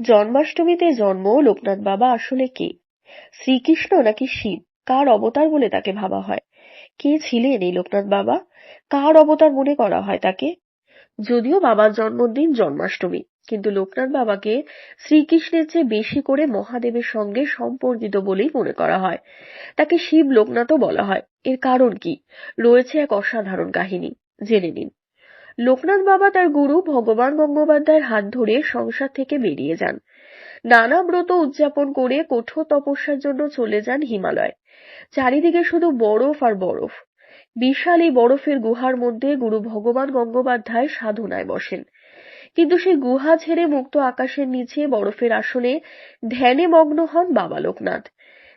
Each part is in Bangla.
জন্মাষ্টমীতে জন্ম লোকনাথ বাবা আসলে কে? শ্রীকৃষ্ণ নাকি শিব? কার অবতার বলে তাকে ভাবা হয়? কে ছিলেন এই লোকনাথ বাবা? কার অবতার মনে করা হয় তাকে? যদিও বাবার জন্মদিন জন্মাষ্টমী, কিন্তু লোকনাথ বাবাকে শ্রীকৃষ্ণের চেয়ে বেশি করে মহাদেবের সঙ্গে সম্পর্কিত বলেই মনে করা হয়। তাকে শিব লোকনাথও বলা হয়। এর কারণ কি? রয়েছে এক অসাধারণ কাহিনী। জেনে নিন। লোকনাথ বাবা তার গুরু ভগবান গঙ্গোপাধ্যায়ের হাত ধরে সংসার থেকে বেরিয়ে যান। নানা ব্রত উদযাপন করে কঠোর তপস্যার জন্য চলে যান হিমালয়। চারিদিকে শুধু বরফ আর বরফ। বিশাল এই বরফের গুহার মধ্যে গুরু ভগবান গঙ্গোপাধ্যায় সাধনায় বসেন। কিন্তু সেই গুহা ছেড়ে মুক্ত আকাশের নিচে বরফের আসনে ধ্যানে মগ্ন হন বাবা লোকনাথ।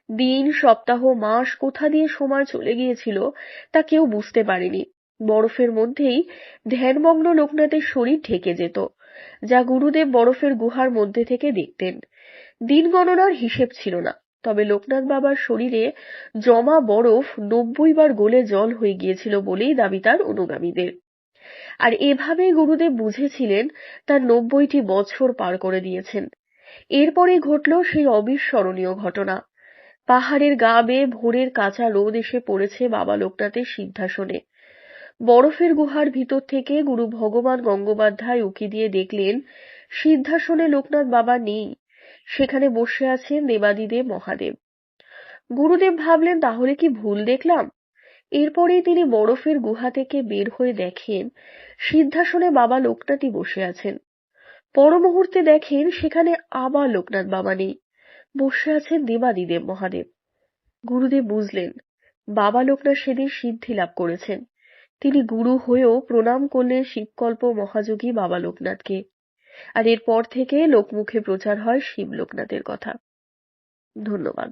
দিন, সপ্তাহ, মাস কোথা দিয়ে সময় চলে গিয়েছিল তা কেউ বুঝতে পারেনি। বরফের মধ্যেই ধ্যানমগ্ন লোকনাথের শরীর ঢেকে যেত, যা গুরুদেব বরফের গুহার মধ্যে থেকে দেখতেন। দিন গণনার হিসেব ছিল না, তবে লোকনাথ বাবার শরীরে জমা বরফ নব্বই বার গলে জল হয়ে গিয়েছিল বলেই দাবি তার অনুগামীদের। আর এভাবেই গুরুদেব বুঝেছিলেন তার নব্বইটি বছর পার করে দিয়েছেন। এরপরে ঘটল সেই অবিস্মরণীয় ঘটনা। পাহাড়ের গা বেয়ে ভোরের কাঁচা রোদ এসে পড়েছে বাবা লোকনাথের সিদ্ধাসনে বরফের গুহার ভিতর থেকে গুরু ভগবান গঙ্গোপাধ্যায় উকি দিয়ে দেখলেন সিদ্ধাসনে লোকনাথ বাবা নেই। সেখানে বসে আছেন দেবাদিদেব মহাদেব। গুরুদেব ভাবলেন, তাহলে কি ভুল দেখলাম? এরপরেই তিনি বরফের গুহা থেকে বের হয়ে দেখেন সিদ্ধাসনে বাবা লোকনাথই বসে আছেন। পর মুহূর্তে দেখেন, সেখানে আবার লোকনাথ বাবা নেই। বসে আছেন দেবাদিদেব মহাদেব। গুরুদেব বুঝলেন, বাবা লোকনাথ সেদিন সিদ্ধি লাভ করেছেন। তিনি গুরু হয়েও প্রণাম করলেন শিবকল্প মহাযোগী বাবা লোকনাথকে। আর এরপর থেকে লোকমুখে প্রচার হয় শিব লোকনাথের কথা। ধন্যবাদ।